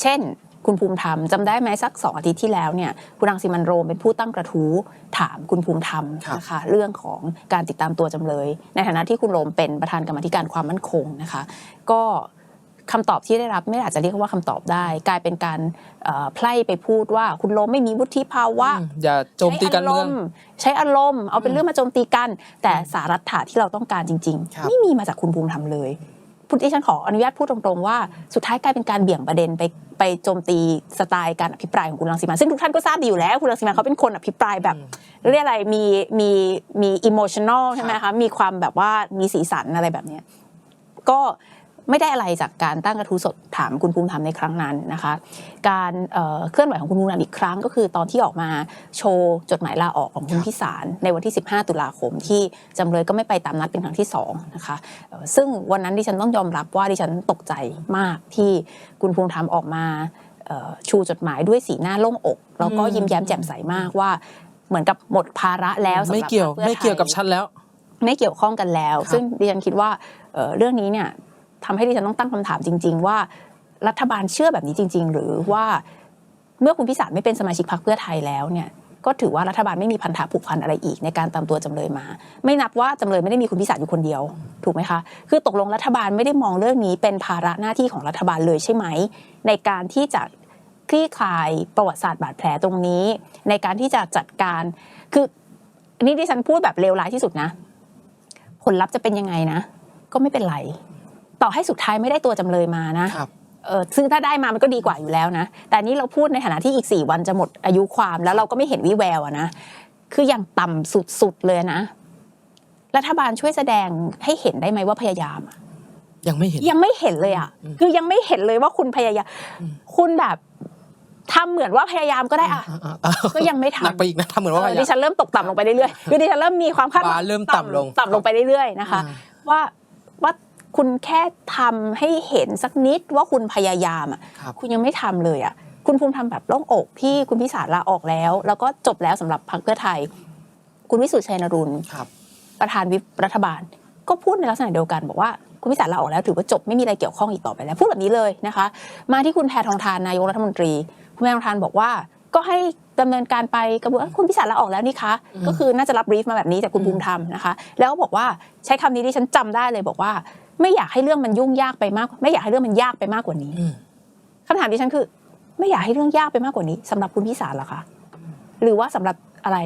เช่น คุณภูมิธรรมจำได้ไหมสักสองอาทิตย์ที่แล้วเนี่ยคุณรังสิมันต์โรมเป็นผู้ตั้งกระทู้ถามคุณภูมิธรรมครับนะคะเรื่องของการติดตามตัวจำเลย ในฐานะที่คุณโรมเป็นประธานกรรมาธิการความมั่นคงนะคะ ก็คำตอบที่ได้รับไม่อาจจะเรียกว่าคำตอบได้ กลายเป็นการเอ่อไพล่ไปพูดว่าคุณโรมไม่มีวุฒิภาวะอืมอย่าโจมตีการเมืองใช้อารมณ์เอาเป็นเรื่องมาโจมตีกัน แต่สารัฐาที่เราต้องการจริงครับๆไม่มีมาจากคุณภูมิธรรมเลย พูดที่ฉันขออนุญาตพูดตรงๆว่าสุดท้ายกลายเป็นการเบี่ยงประเด็นไปไปโจมตีสไตล์การอภิปรายของคุณรังสิมันต์ซึ่งทุกท่านก็ทราบดีอยู่แล้ว คุณรังสิมันต์เขาเป็นคนอภิปรายแบบเรียกอะไรมีมีมีอิโมชัน a ลใช่ไหมคะมีความแบบว่ามีสีสันอะไรแบบเนี้ยก็ ไม่ได้อะไรจากการตั้งกระทู้สดถามคุณภูมิธรรมในครั้งนั้นนะคะ การเอ่อเคลื่อนไหวของคุณภูมิธรรมอีกครั้ง ก็คือตอนที่ออกมาโชว์จดหมายลาออกของคุณพิสารในวันที่ 15 ตุลาคม ที่จำเลยก็ไม่ไปตามนัดเป็นครั้งที่สองนะคะเอ่อซึ่งวันนั้นดิฉันต้องยอมรับว่าดิฉันตกใจมากที่คุณภูมิธรรมออกมาเอ่อชูจดหมายด้วยสีหน้าโล่งอกแล้วก็ยิ้มแย้มแจ่มใสมากว่าเหมือนกับหมดภาระแล้วสำหรับไม่เกี่ยวพรรคพื่อไม่เกี่ยวกับไทฉันแล้ว ไม่เกี่ยวข้องกันแล้วครับซึ่งดิฉันคิดว่าเอ่อเรื่องนี้เนี่ย ทำให้ดิฉันต้องตั้งคำถามจริง ๆ ว่ารัฐบาลเชื่อแบบนี้จริง ๆ หรือว่าเมื่อคุณพิสารไม่เป็นสมาชิกพรรคเพื่อไทยแล้วเนี่ยก็ถือว่ารัฐบาลไม่มีพันธะผูกพันอะไรอีกในการตามตัวจำเลยมา ไม่นับว่าจำเลยไม่ได้มีคุณพิสารอยู่คนเดียว ถูกไหมคะ คือตกลงรัฐบาลไม่ได้มองเรื่องนี้เป็นภาระหน้าที่ของรัฐบาลเลยใช่ไหม ในการที่จะคลี่คลายประวัติศาสตร์บาดแผลตรงนี้ ในการที่จะจัดการคืออันนี้ดิฉันพูดแบบเลวร้ายที่สุดนะ ผลลัพธ์จะเป็นยังไงนะ ก็ไม่เป็นไร ต่อให้สุดท้ายไม่ได้ตัวจำเลยมานะครับเออซึ่งถ้าได้มามันก็ดีกว่าอยู่แล้วนะ แต่อันนี้เราพูดในฐานะที่อีกสี่วันจะหมดอายุความแล้วเราก็ไม่เห็นวิแววอะนะ คืออย่างต่ำสุดๆเลยนะ รัฐบาลช่วยแสดงให้เห็นได้ไหมว่าพยายามอะยังไม่เห็นยังไม่เห็นเลยอะอืมคือยังไม่เห็นเลยว่าคุณพยายามอืมคุณแบบทำเหมือนว่าพยายามก็ได้อะอ่าอ่าก็ยังไม่ทำหนักไปอีกนะทำเหมือนว่าเอพอยายาดิมฉันเริ่มตกต่ำลงไปเรื่อยๆคือดิฉันเริ่มมีความคาดหวับาร์เริ่มต่ำลงต่ำลงไปเรื่อยๆนะคะอ่าว่าว่า คุณแค่ทำให้เห็นสักนิดว่าคุณพยายามอะครับคุณยังไม่ทำเลยอะคุณภูมิทำแบบโล่งอกที่คุณพิสารลาออกแล้ว แล้วก็จบแล้วสำหรับพรรคเพื่อไทย คุณวิสุทธิ์ชัยนรุนครับประธานวิปรัฐบาล ก็พูดในลักษณะเดียวกันบอกว่าคุณพิสารลาออกแล้วถือว่าจบไม่มีอะไรเกี่ยวข้องอีกต่อไปแล้ว พูดแบบนี้เลยนะคะ มาที่คุณแพทองทานนายกรัฐมนตรี คุณแพทองทานบอกว่าก็ให้ดำเนินการไปกระบวนคุณพิสารลาออกแล้วนี่คะอืมก็คือน่าจะรับบรีฟมาแบบนี้จากคุณอืมภูมิธรรมนะคะ แล้วก็บอกว่าใช้คำนี้ที่ฉันจำได้เลยบอกว่า ไม่อยากให้เรื่องมันยุ่งยากไปมาก ไม่อยากให้เรื่องมันยากไปมากกว่านี้อืมคำถามดิฉันคือ ไม่อยากให้เรื่องยากไปมากกว่านี้สำหรับคุณพิสารเหรอคะหรือว่าสำหรับอะไร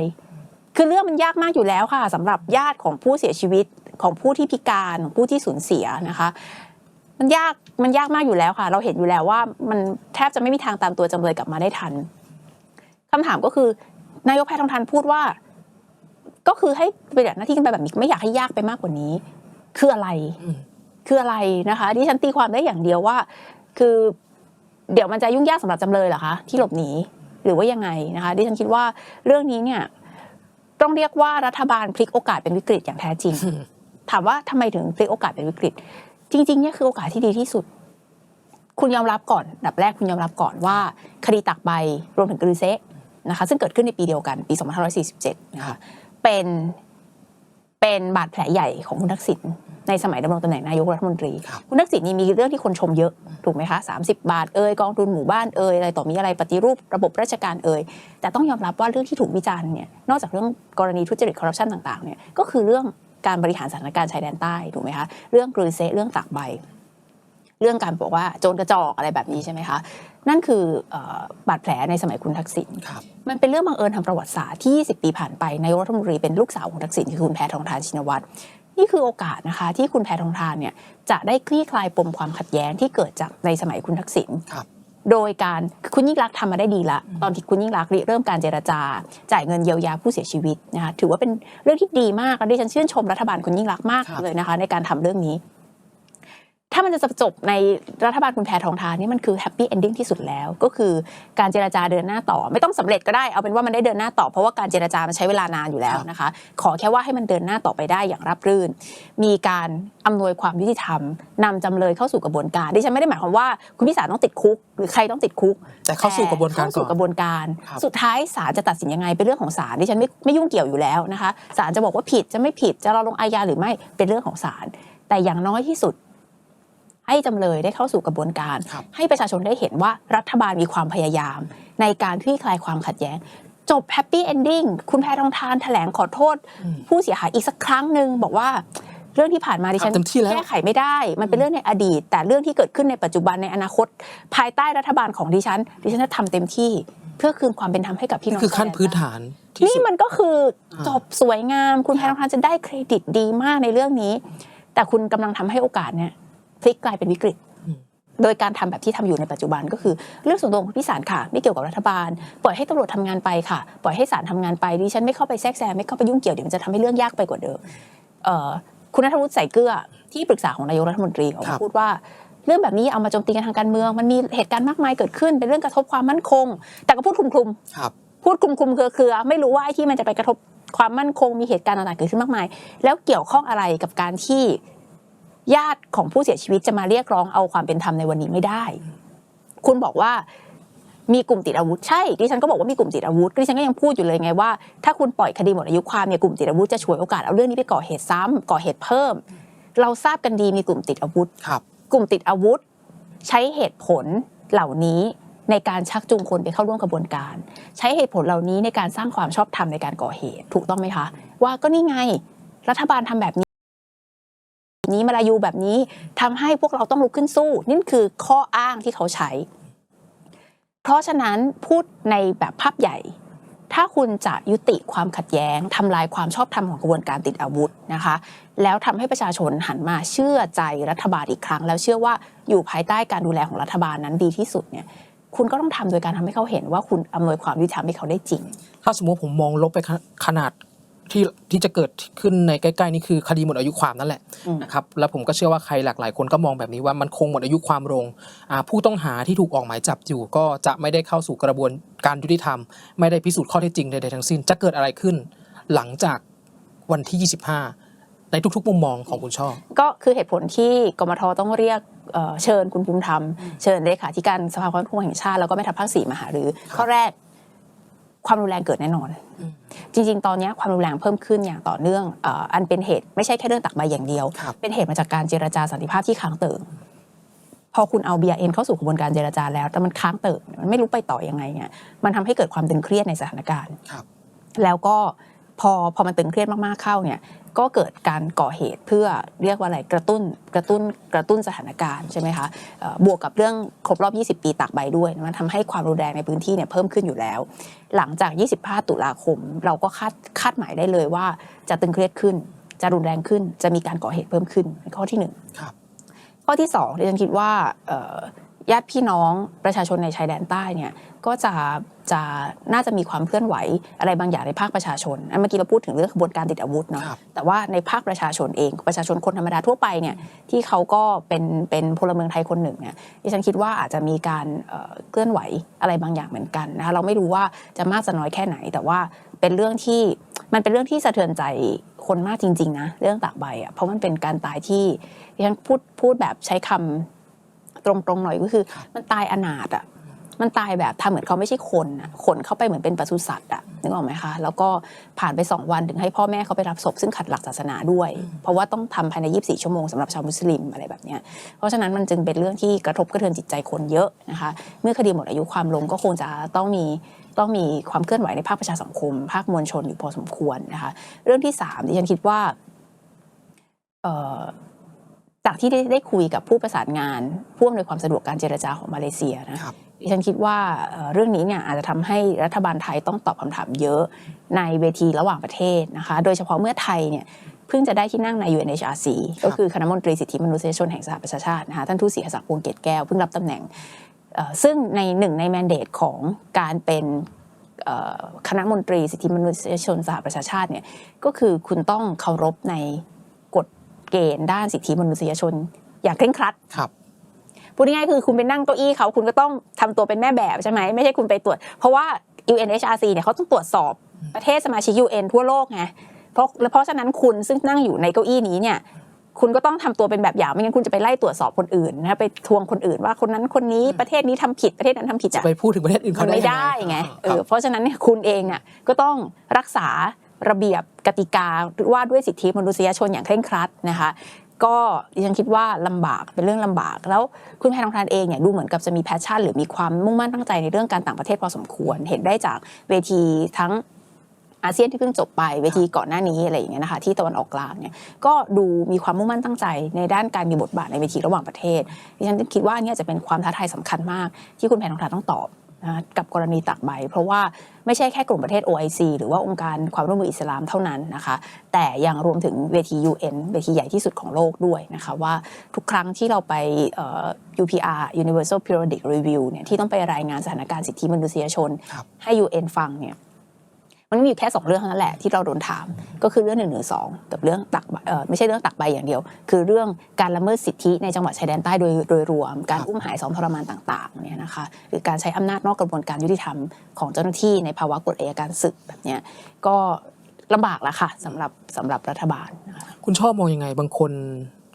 คือเรื่องมันยากมากอยู่แล้วค่ะสำหรับญาติของผู้เสียชีวิตของผู้ที่พิการของผู้ที่สูญเสียนะคะ มันยากมันยากมากอยู่แล้วค่ะ เราเห็นอยู่แล้วว่า มันแทบจะไม่มีทางตามตัวจำเลยกลับมาได้ทันคำถามก็คือนายกแพทองทานพูดว่า ก็คือให้ปฏิบัติหน้าที่กันไปแบบนี้ไม่อยากให้ยากไปมากกว่านี้ คืออะไรอืม คืออะไรนะคะดิฉันตีความได้อย่างเดียวว่า คือเดี๋ยวมันจะยุ่งยากสำหรับจำเลยเหรอคะที่หลบหนีหรือว่ายังไงนะคะดิฉันคิดว่าเรื่องนี้เนี่ยต้องเรียกว่ารัฐบาลพลิกโอกาสเป็นวิกฤตอย่างแท้จริงอืมถามว่าทำไมถึงพลิกโอกาสเป็นวิกฤต จริงๆเนี่ยคือโอกาสที่ดีที่สุด คุณยอมรับก่อนอันดับแรกคุณยอมรับก่อนว่า คดีตักใบรวมถึงกรือเซะนะคะซึ่งเกิดขึ้นในปีเดียวกันปี 2547 นะคะเป็น เป็นบาดแผลใหญ่ของคุณทักษิณในสมัยดำรงตำแหน่งนายกรัฐมนตรีครับคุณทักษิณนี่มีเรื่องที่คนชมเยอะ ถูกไหมคะ30 บาทเอ่ยกองทุนหมู่บ้านเอ่ยอะไรต่อมีอะไรปฏิรูประบบราชการเอ่ยแต่ต้องยอมรับว่าเรื่องที่ถูกวิจารณ์เนี่ยนอกจากเรื่องกรณีทุจริตคอร์รัปชันต่างๆเนี่ยก็คือเรื่องการบริหารสถานการณ์ชายแดนใต้ถูกไหมคะเรื่องกรือเซะเรื่องตากใบ เรื่องการบอกว่าโจรกระจอกอะไรแบบนี้ใช่ไหมคะ นั่นคือเออบาดแผลในสมัยคุณทักษิณครับมันเป็นเรื่องบังเอิญทางประวัติศาสตร์ที่ 20 ปีผ่านไปนายกรัฐมนตรีเป็นลูกสาวของทักษิณคือคุณแพทองทานชินวัตรนี่คือโอกาสนะคะที่คุณแพทองทานเนี่ยจะได้คลี่คลายปมความขัดแย้งที่เกิดจากในสมัยคุณทักษิณครับโดยการคุณยิ่งรักษณ์ทำมาได้ดีละ ตอนที่คุณยิ่งรักษณ์ริเริ่มการเจรจา จ่ายเงินเยียวยาผู้เสียชีวิตนะคะถือว่าเป็นเรื่องที่ดีมากและดิฉันชื่นชมรัฐบาลคุณยิ่งรักษณ์มากครับเลยนะคะ ในการทำเรื่องนี้ ถ้ามันจะจบในรัฐบาลคุณแพทองทานนี่มันคือแฮปปี้เอนดิ้งที่สุดแล้ว ก็คือการเจรจาเดินหน้าต่อ ไม่ต้องสำเร็จก็ได้เอาเป็นว่ามันได้เดินหน้าต่อเพราะว่าการเจรจามันใช้เวลานานอยู่แล้วนะคะ ขอแค่ว่าให้มันเดินหน้าต่อไปได้อย่างราบรื่น มีการอำนวยความยุติธรรมนำจำเลยเข้าสู่กระบวนการดิฉันไม่ได้หมายความว่าคุณพิสารต้องติดคุก หรือใครต้องติดคุก แต่เข้าสู่กระบวนการเข้าสู่ก่อนกระบวนการครับสุดท้ายศาลจะตัดสินยังไงเป็นเรื่องของศาลดิฉันไม่ไม่ยุ่งเกี่ยวอยู่แล้วนะคะศาลจะบอกว่าผิดจะไม่ผิดจะรอลงอาญาหรือไม่เป็นเรื่องของศาลแต่อย่างน้อยที่สุด ให้จำเลยได้เข้าสู่กระบวนการครับให้ประชาชนได้เห็นว่ารัฐบาลมีความพยายาม ในการคลี่คลายความขัดแย้งจบแฮปปี้เอนดิ้งคุณแพรทองทานแถลงขอโทษอืมผู้เสียหายอีกสักครั้งหนึ่งบอกว่าเรื่องที่ผ่านมาดิฉันทำเต็มที่แล้วแก้ไขไม่ได้ มันเป็นเรื่องในอดีต แต่เรื่องที่เกิดขึ้นในปัจจุบันในอนาคต ภายใต้รัฐบาลของดิฉัน ดิฉันจะทำเต็มที่ เพื่อคืนความเป็นธรรมให้กับพี่น้นี่องคือขั้นชาวแดพื้นใต้ฐานที่นี่สุดมันก็คืออาจบสวยงาม คุณแพครัรบทองทานจะได้เครดิตดีมากในเรื่องนี้ แต่คุณกำลังทำให้โอกาสเนี่ย พลิกกลายเป็นวิกฤต โดยการทำแบบที่ทำอยู่ในปัจจุบันก็คือเรื่องส่วนตัวของพี่สารค่ะ ไม่เกี่ยวกับรัฐบาล ปล่อยให้ตำรวจทำงานไปค่ะ ปล่อยให้ศาลทำงานไปดิฉันไม่เข้าไปแทรกแซงไม่เข้าไปยุ่งเกี่ยวเดี๋ยวมันจะทำให้เรื่องยากไปกว่าเดิมเอ่อคุณนัทวุฒิใส่เกลือที่ปรึกษาของนายกรัฐมนตรีออกครัมาบพูดว่าเรื่องแบบนี้เอามาโจมตีกันทางการเมือง มันมีเหตุการณ์มากมายเกิดขึ้น เป็นเรื่องกระทบความมั่นคง แต่ก็พูดคลุมๆครับพูดคลุมคลุมๆเครือเครือๆไม่รู้ว่าไอ้ที่มันจะไปกระทบความมั่นคงมีเหตุการณ์ต่างๆเกิดขึ้นมากมาย แล้วเกี่ยวข้องอะไรกับการที่ ญาติของผู้เสียชีวิตจะมาเรียกร้องเอาความเป็นธรรมในวันนี้ไม่ได้ คุณบอกว่ามีกลุ่มติดอาวุธใช่ดิฉันก็บอกว่ามีกลุ่มติดอาวุธดิฉันก็ยังพูดอยู่เลยไงว่าถ้าคุณปล่อยคดีหมดอายุความเนี่ยกลุ่มติดอาวุธจะฉวยโอกาสเอาเรื่องนี้ไปก่อเหตุซ้ำก่อเหตุเพิ่ม เราทราบกันดีมีกลุ่มติดอาวุธครับ กลุ่มติดอาวุธ ใช้เหตุผลเหล่านี้ในการชักจูงคนไปเข้าร่วมกระบวนการ ใช้เหตุผลเหล่านี้ในการสร้างความชอบธรรมในการก่อเหตุ ถูกต้องไหมคะ ว่าก็นี่ไงรัฐบาลทำแบบนี้ นี้มาลายูแบบนี้ทำให้พวกเราต้องลุกขึ้นสู้นี่คือข้ออ้างที่เขาใช้ เพราะฉะนั้นพูดในแบบภาพใหญ่ ถ้าคุณจะยุติความขัดแย้งทำลายความชอบธรรมของกระบวนการติดอาวุธนะคะ แล้วทำให้ประชาชนหันมาเชื่อใจรัฐบาลอีกครั้ง แล้วเชื่อว่าอยู่ภายใต้การดูแลของรัฐบาลนั้นดีที่สุดเนี่ยคุณก็ต้องทำโดยการทำให้เขาเห็นว่าคุณอำนวยความยุติธรรมให้เขาได้จริง ถ้าสมมติผมมองลบไปขขนาด ที่ที่จะเกิดขึ้นในใกล้ๆนี่คือคดีหมดอายุความนั่นแหละอืมนะครับแล้วผมก็เชื่อว่าใครหลากหลายคนก็มองแบบนี้ว่ามันคงหมดอายุความลงอ่าผู้ต้องหาที่ถูกออกหมายจับอยู่ ก็จะไม่ได้เข้าสู่กระบวนการยุติธรรม ไม่ได้พิสูจน์ข้อเท็จจริงใดๆทั้งสิ้น จะเกิดอะไรขึ้น หลังจากวันที่ 25 ในทุกๆ มุมมองของคุณช่อก็คือเหตุผลที่กมทต้องเรียกเอ่อเชิญคุณภูมิธรรม เชิญเลขาธิการสภาความมั่นคงแห่งชาติแล้วก็แม่ทัพภาคสี่มาหารือข้อแรก ความรุนแรงเกิดแน่นอนอืมจริงๆ ตอนนี้ความรุนแรงเพิ่มขึ้นอย่างต่อเนื่องเอ่ออันเป็นเหตุไม่ใช่แค่เรื่องตักใบอย่างเดียวครับเป็นเหตุมาจากการเจรจาสันติภาพที่ค้างเติ่งพอคุณเอา BRN เข้าสู่กระบวนการเจรจาแล้ว แต่มันค้างเติ่งมันไม่รู้ไปต่อยังไงเนี่ยมันทำให้เกิดความตึงเครียดในสถานการณ์ครับแล้วก็ พอพอมันตึงเครียดมากๆเข้าเนี่ยก็เกิดการก่อเหตุเพื่อเรียกว่าอะไรกระตุ้นกระตุ้นกระตุ้นสถานการณ์ใช่ไหมคะเอ่อบวกกับเรื่องครบรอบ 20 ปีตากใบด้วยมันทำให้ความรุนแรงในพื้นที่เนี่ยเพิ่มขึ้นอยู่แล้ว หลังจาก 25 ตุลาคม เราก็คาดคาดหมายได้เลยว่าจะตึงเครียดขึ้น จะรุนแรงขึ้น จะมีการก่อเหตุเพิ่มขึ้นข้อที่หนึ่งครับข้อที่สองที่ฉันคิดว่าเอ่อ ญาติพี่น้องประชาชนในชายแดนใต้เนี่ยก็จะจะน่าจะมีความเคลื่อนไหวอะไรบางอย่างในภาคประชาชนอันเมื่อกี้เราพูดถึงเรื่องขบวนการติดอาวุธเนาะครับแต่ว่าในภาคประชาชนเองประชาชนคนธรรมดาทั่วไปเนี่ยที่เขาก็เป็นเป็นพลเมืองไทยคนหนึ่งเนี่ยดิฉันคิดว่าอาจจะมีการเอ่อเคลื่อนไหวอะไรบางอย่างเหมือนกันนะคะเราไม่รู้ว่าจะมากจะน้อยแค่ไหน แต่ว่าเป็นเรื่องที่มันเป็นเรื่องที่สะเทือนใจคนมากจริง ๆ นะ เรื่องตากใบอะเพราะมันเป็นการตายที่ดิฉันพูดพูดแบบใช้คำ ตรงๆหน่อยก็คือ มันตายอนาถอะมันตายแบบทำเหมือนเขาไม่ใช่คนอะขนเข้าไปเหมือนเป็นปศุสัตว์อะนึกออกไหมคะ แล้วก็ผ่านไปสองวันถึงให้พ่อแม่เขาไปรับศพซึ่งขัดหลักศาสนาด้วย เพราะว่าต้องทำภายใน 24 ชั่วโมงสำหรับชาวมุสลิมอะไรแบบเนี้ยเพราะฉะนั้นมันจึงเป็นเรื่องที่กระทบกระเทือนจิตใจคนเยอะนะคะ เมื่อคดีหมดอายุความลงก็คงจะต้องมีต้องมีความเคลื่อนไหวในภาคประชาสังคม ภาคมวลชนอยู่พอสมควรนะคะ เรื่องที่สามดิฉันคิดว่าเอ่อ จากที่ได้ได้คุยกับผู้ประสานงานผู้อำนวยความสะดวกการเจรจาของมาเลเซียนะครับดิฉันคิดว่าเอ่อเรื่องนี้เนี่ยอาจจะทำให้รัฐบาลไทยต้องตอบคำถามเยอะในเวทีระหว่างประเทศนะคะ โดยเฉพาะเมื่อไทยเนี่ยเพิ่งจะได้ที่นั่งใน UNHRC ก็คือคณะมนตรีสิทธิมนุษยชนแห่งสหประชาชาตินะคะท่านทูตศรีหศักดิ์พวงเกตแก้วเพิ่งรับตำแหน่งเอ่อซึ่งในหนึ่งในแมนเดตของการเป็นเอ่อคณะมนตรีสิทธิมนุษยชนสหประชาชาติเนี่ยก็คือคุณต้องเคารพในกฎ เกณฑ์ด้านสิทธิมนุษยชน อย่างเคร่งครัดครับพูดง่ายๆคือคุณไปนั่งเก้าอี้เขาคุณก็ต้องทำตัวเป็นแม่แบบใช่ไหมไม่ใช่คุณไปตรวจ เพราะว่า UNHRC เนี่ยเขาต้องตรวจสอบประเทศสมาชิก UN ทั่วโลกไงเพราะและเพราะฉะนั้นคุณซึ่งนั่งอยู่ในเก้าอี้นี้เนี่ยคุณก็ต้องทำตัวเป็นแบบอย่างไม่งั้นคุณจะไปไล่ตรวจสอบคนอื่นนะไปทวงคนอื่นว่าคนนั้นคนนี้ประเทศนี้ทำผิดประเทศนั้นทำผิดจะอะไปพูดถึงประเทศอื่นมัเขานได้ไม่ยังได้ไงคเอรับอเพราะฉะนั้นเนี่ยคุณเองอะก็ต้องรักษา ระเบียบกติกาว่าด้วยสิทธิมนุษยชนอย่างเคร่งครัดนะคะก็ดิฉันคิดว่าลำบากเป็นเรื่องลำบาก แล้วคุณแพทองทานเองเนี่ยดูเหมือนกับจะมีแพชชั่น หรือมีความมุ่งมั่นตั้งใจในเรื่องการต่างประเทศพอสมควร เห็นได้จากเวทีทั้งอาเซียนที่เพิ่งจบไปเวทีก่อนหน้านี้อะไรอย่างเงี้ยนะคะที่ตะวันออกกลางเนี่ยก็ดูมีความมุ่งมั่นตั้งใจในด้านการมีบทบาทในเวทีระหว่างประเทศดิฉันคิดว่านี่จะเป็นความท้าทายสำคัญมากที่คุณแพทองทานต้องตอบ กับกรณีตักใบ เพราะว่าไม่ใช่แค่กลุ่มประเทศ OIC หรือว่าองค์การความร่วมมืออิสลามเท่านั้นนะคะ แต่ยังรวมถึงเวที UN เวทีใหญ่ที่สุดของโลกด้วยนะคะว่าทุกครั้งที่เราไปเอ่อ UPR Universal Periodic Review เนี่ยที่ต้องไปรายงานสถานการณ์สิทธิมนุษยชนครับให้ UN ฟังเนี่ย มันมีอยู่แค่สองเรื่องเท่านั้นแหละที่เราโดนถาม ก็คือเรื่องหนึ่งหนึ่งสองกับเรื่องตักเออไม่ใช่เรื่องตักใบอย่างเดียว คือเรื่องการละเมิดสิทธิในจังหวัดชายแดนใต้โดยโดยรวม การรับอุ้มหายซ้อมทรมานต่างๆเนี่ยนะคะหรือการใช้อำนาจนอกกระบวนการยุติธรรมของเจ้าหน้าที่ในภาวะกฎอัยการศึกแบบเนี้ยก็ลำบากแล้วค่ะสำหรับสำหรับรัฐบาล คุณชอบมองยังไงบางคน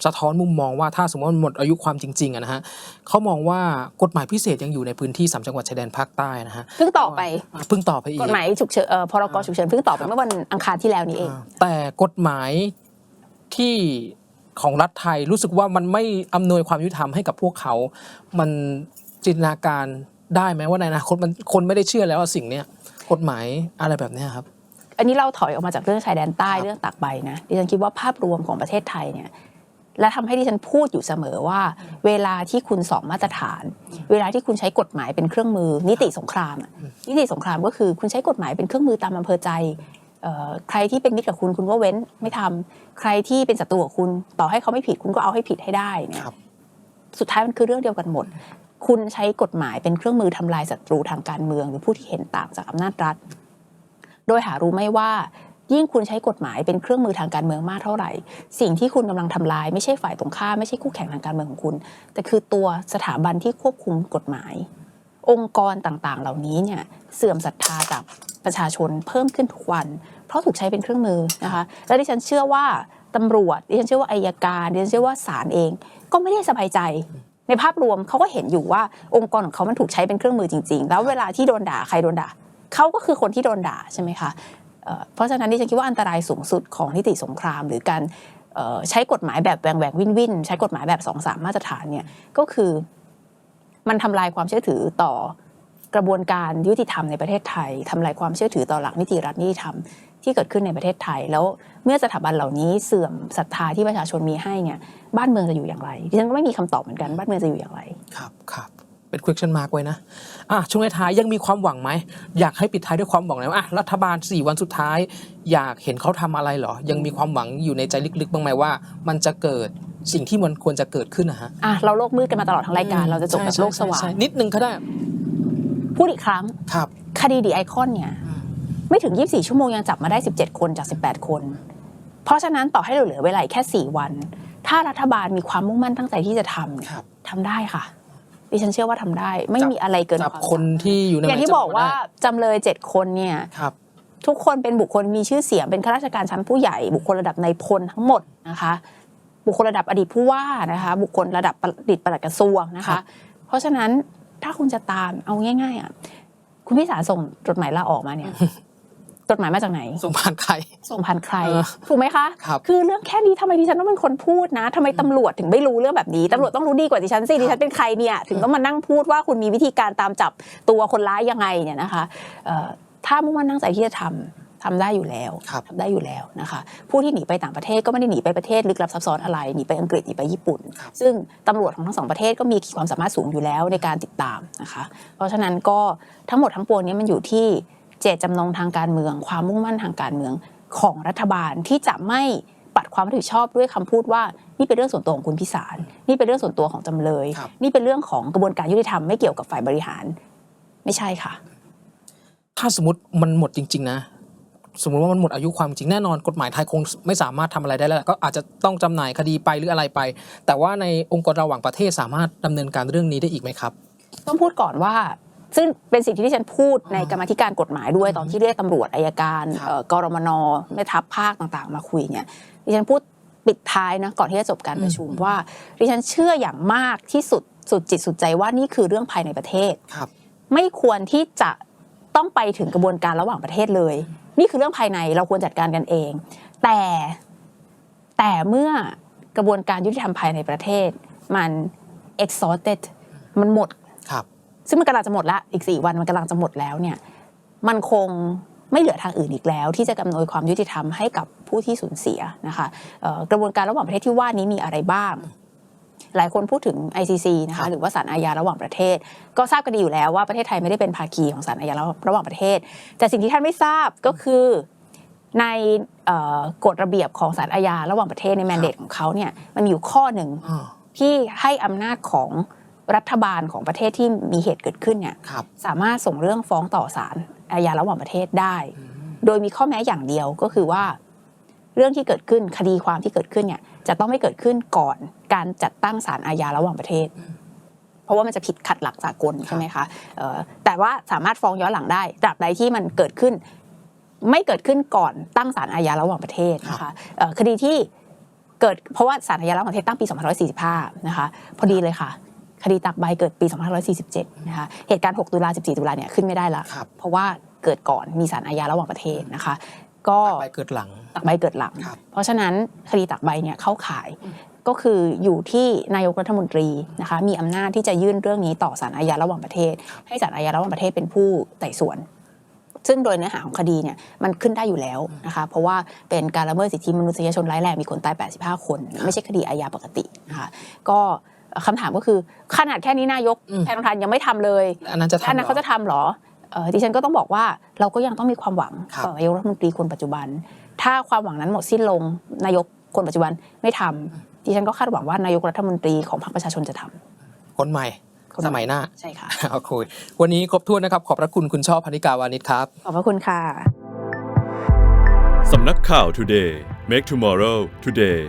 สะท้อนมุมมองว่าถ้าสมมติว่ามันหมดอายุความจริงๆอะนะฮะเขามองว่ากฎหมายพิเศษยังอยู่ในพื้นที่สามจังหวัดชายแดนภาคใต้นะฮะเพิ่งต่อไปอะเพิ่งต่อไปอีกกฎหมายฉุกเฉินเอ่อพรกฉุกเฉินเพิ่งต่อไปเมื่อวันอังคารที่แล้วนี้เองอ่าแต่กฎหมายที่ของรัฐไทยรู้สึกว่ามันไม่อำนวยความยุติธรรมให้กับพวกเขา มันจินตนาการได้ไหมว่าในอนาคตมันคนไม่ได้เชื่อแล้วว่าสิ่งเนี้ยกฎหมายอะไรแบบเนี้ยครับ อันนี้เราถอยออกมาจากเรื่องชายแดนใต้ครับเรื่องตากใบนะดิฉันคิดว่าภาพรวมของประเทศไทยเนี่ย และทำให้ดิฉันพูดอยู่เสมอว่า เวลาที่คุณสองมาตรฐาน เวลาที่คุณใช้กฎหมายเป็นเครื่องมือ นิติสงครามอะนิติสงครามก็คือคุณใช้กฎหมายเป็นเครื่องมือตามอำเภอใจเอ่อใครที่เป็นมิตรกับคุณคุณก็เว้นไม่ทำใครที่เป็นศัตรูกับคุณต่อให้เขาไม่ผิดคุณก็เอาให้ผิดให้ได้เนี่ยครับสุดท้ายมันคือเรื่องเดียวกันหมด คุณใช้กฎหมายเป็นเครื่องมือทำลายศัตรูทางการเมือง หรือผู้ที่เห็นต่างจากอำนาจรัฐ โดยหารู้ไม่ว่า ยิ่งคุณใช้กฎหมายเป็นเครื่องมือทางการเมืองมากเท่าไหร่ สิ่งที่คุณกำลังทำลาย ไม่ใช่ฝ่ายตรงข้ามไม่ใช่คู่แข่งทางการเมืองของคุณ แต่คือตัวสถาบันที่ควบคุมกฎหมาย องค์กรต่างๆ เหล่านี้เนี่ยเสื่อมศรัทธาจากประชาชนเพิ่มขึ้นทุกวัน เพราะถูกใช้เป็นเครื่องมือนะคะแล้วดิฉันเชื่อว่าตำรวจดิฉันเชื่อว่าอายการดิฉันเชื่อว่าศาลเอง ก็ไม่ได้สบายใจในภาพรวมเขาก็เห็นอยู่ว่าองค์กรของเขามันถูกใช้เป็นเครื่องมือจริง ๆ แล้วเวลาที่โดนด่าใครโดนด่าเขาก็คือคนที่โดนด่าใช่ไหมคะ เพราะฉะนั้นดิฉันคิดว่าอันตรายสูงสุดของนิติสงคราม หรือการใช้กฎหมายแบบแหวงแหวงวินวินใช้กฎหมายแบบสองสามมาตรฐานเนี่ยก็คือมันทำลายความเชื่อถือต่อกระบวนการยุติธรรมในประเทศไทยทำลายความเชื่อถือต่อหลักนิติรัฐนิติธรรมที่เกิดขึ้นในประเทศไทย แล้วเมื่อสถาบันเหล่านี้เสื่อมศรัทธาที่ประชาชนมีให้เนี่ยบ้านเมืองจะอยู่อย่างไรดิฉันก็ไม่มีคำตอบเหมือนกันบ้านเมืองจะอยู่อย่างไรครับครับ เป็น question mark ไว้นะอะช่วงท้ายๆยังมีความหวังไหม อยากให้ปิดท้ายด้วยความหวังเลยว่าอะรัฐบาล 4 วันสุดท้าย อยากเห็นเขาทำอะไรเหรอ ยังมีความหวังอยู่ในใจลึกๆบ้างไหมว่า มันจะเกิดสิ่งที่มันควรจะเกิดขึ้นนะฮะอะเราโลกมืดกันมาตลอดทั้งรายการเราจะจบแบบใช่โลกสว่างใช่ใช่นิดนึงก็ได้พูดอีกครั้งครับ คดีดีไอคอนเนี่ยไม่ถึง 24 ชั่วโมงยังจับมาได้ 17 คนจาก 18 คน เพราะฉะนั้นต่อให้เราเหลือเวลาอีกแค่ 4 วัน ถ้ารัฐบาลมีความมุ่งมั่นตั้งใจที่จะทำเนี่ยครับทำได้ค่ะ ดิฉันเชื่อว่าทำได้ ไม่มีอะไรเกินจับความคนที่อยู่ในอย่างที่หมยจับอกว่าได้จำเลย7คนเนี่ย ครับ ทุกคนเป็นบุคคลมีชื่อเสียงเป็นข้าราชการชั้นผู้ใหญ่ บุคคลระดับในายพลทั้งหมดนะคะ บุคคลระดับอดีตผู้ว่านะคะ บุคคลระดับอดีตปลัดกระทรวงนะครัคะ บ เพราะฉะนั้นถ้าคุณจะตามเอาง่ายๆอะคุณพิสารส่งจดหมายลาออกมาเนี่ย จดหมายมาจากไหน ส่งผ่านใคร ส่งผ่านใครเออถูกไหมคะครับอเรื่องแค่นี้ทำไมดิฉันต้องเป็นคนพูดนะทำไมตำรวจถึงไม่รู้เรื่องแบบนี้ตำรวจต้องรู้ดีกว่าดิฉันสิดิฉันเป็นใครเนี่ยถึงต้องมานั่งพูดว่าคุณมีวิธีการตามจับตัวคนร้ายยังไงเนี่ยนะคะเอ่อถ้ามุ่งมั่นตั้งใจที่จะทำทำได้อยู่แล้วครับทำได้อยู่แล้วนะคะ ผู้ที่หนีไปต่างประเทศก็ไม่ได้หนีไปประเทศลึกลับซับซ้อนอะไรหนีไปอังกฤษหนีไปญี่ปุ่นครับซึ่งตำรวจของทั้งสองประเทศก็มีขีดความสามารถสูงอยู่แล้วในการติดตามนะคะ เพราะฉะนั้นก็ทั้งหมดทั้งปวงนี้มันอยู่ที่ เจตจำนงทางการเมือง ความมุ่งมั่นทางการเมืองของรัฐบาลที่จะไม่ปัดความรับผิดชอบด้วยคำพูดว่านี่เป็นเรื่องส่วนตัวของคุณพิสาร นี่เป็นเรื่องส่วนตัวของจำเลยครับนี่เป็นเรื่องของกระบวนการยุติธรรมไม่เกี่ยวกับฝ่ายบริหาร ไม่ใช่ค่ะ ถ้าสมมติมันหมดจริง ๆ นะ สมมติว่ามันหมดอายุความจริงแน่นอนกฎหมายไทยคงไม่สามารถทำอะไรได้แล้ว ก็อาจจะต้องจำหน่ายคดีไปหรืออะไรไป แต่ว่าในองค์กรระหว่างประเทศสามารถดำเนินการเรื่องนี้ได้อีกไหมครับ ต้องพูดก่อนว่า ซึ่งเป็นสิ่งที่ที่ฉันพูดในกรรมาธิการกฎหมายด้วยตอนที่เรียกตำรวจอายการครับเอ่อกรมนแม่ทัพภาคต่างๆ มาคุยเนี่ยดิฉันพูดปิดท้ายนะก่อนที่จะจบการประชุมว่าดิฉันเชื่ออย่างมากที่สุดสุดจิตสุดใจว่านี่คือเรื่องภายในประเทศครับไม่ควรที่จะต้องไปถึงกระบวนการระหว่างประเทศเลย นี่คือเรื่องภายในเราควรจัดการกันเอง แต่แต่เมื่อกระบวนการยุติธรรมภายในประเทศ มัน exhausted มันหมดครับ ซึ่งมันกำลังจะหมดละอีก 4 วันมันกำลังจะหมดแล้วเนี่ยมันคงไม่เหลือทางอื่นอีกแล้ว ที่จะกำนวยความยุติธรรมให้กับผู้ที่สูญเสียนะคะเอ่อกระบวนการระหว่างประเทศที่ว่านี้มีอะไรบ้างหลายคนพูดถึง ICC นะครัคะบหรือว่าศาลอาญาระหว่างประเทศ ก็ทราบกันดีอยู่แล้วว่าประเทศไทยไม่ได้เป็นภาคีของศาลอาญาระหว่างประเทศ แต่สิ่งที่ท่านไม่ทราบก็คือในเอ่อกฎระเบียบของศาลอาญาระหว่างประเทศในแมนเดตของเขาเนี่ยมันมีอยู่ข้อหนึ่งอ่าที่ให้อำนาจของ รัฐบาลของประเทศที่มีเหตุเกิดขึ้นเนี่ยครับสามารถส่งเรื่องฟ้องต่อศาลอาญาระหว่างประเทศได้ โดยมีข้อแม้อย่างเดียวก็คือว่า เรื่องที่เกิดขึ้นคดีความที่เกิดขึ้นเนี่ย จะต้องไม่เกิดขึ้นก่อนการจัดตั้งศาลอาญาระหว่างประเทศ เพราะว่ามันจะผิดขัดหลักสากลใช่ไหมคะเอ่อแต่ว่าสามารถฟ้องย้อนหลังได้ตราบใดที่มันเกิดขึ้น ไม่เกิดขึ้นก่อนตั้งศาลอาญาระหว่างประเทศนะคะเอ่อคดีที่เกิดเพราะว่าศาลอาญาระหว่างประเทศตั้งปี 2545 นะคะ พอดีเลยค่ะ คดีตักใบเกิดปี 2547 นะคะ เหตุการณ์ 6 ตุลา 14 ตุลาเนี่ยขึ้นไม่ได้ละครับเพราะว่าเกิดก่อนมีศาลอาญาระหว่างประเทศนะคะ ก็ไปเกิดหลัง ตักใบเกิดหลังครับเพราะฉะนั้นคดีตักใบเนี่ยเข้าข่ายก็คืออยู่ที่นายกรัฐมนตรีนะคะมีอำนาจที่จะยื่นเรื่องนี้ต่อศาลอาญาระหว่างประเทศ ให้ศาลอาญาระหว่างประเทศเป็นผู้ไต่สวน ซึ่งโดยเนื้อหาของคดีเนี่ยมันขึ้นได้อยู่แล้วนะคะเพราะว่าเป็นการละเมิดสิทธิมนุษยชนร้ายแรงมีคนตาย 85 คน ไม่ใช่คดีอาญาปกตินะคะก็ คำถามก็คือขนาดแค่นี้นายกอืมแพทองทานยังไม่ทำเลยอันนั้นจะทำอันนั้นเขาจะทำเหรอเอ่อดิฉันก็ต้องบอกว่าเราก็ยังต้องมีความหวังครับต่อนายกรัฐมนตรีคนปัจจุบัน ถ้าความหวังนั้นหมดสิ้นลงนายกคนปัจจุบันไม่ทำดิฉันก็คาดหวังว่านายกรัฐมนตรีของพรรคประชาชนจะทำคนใหม่คนใหม่สมัยหน้าใช่ค่ะเอาคุยวันนี้ครบถ้วนนะครับ ขอบพระคุณคุณชอบพนิกาวานิชครับ ขอบพระคุณค่ะสำนักข่าว Today Make Tomorrow Today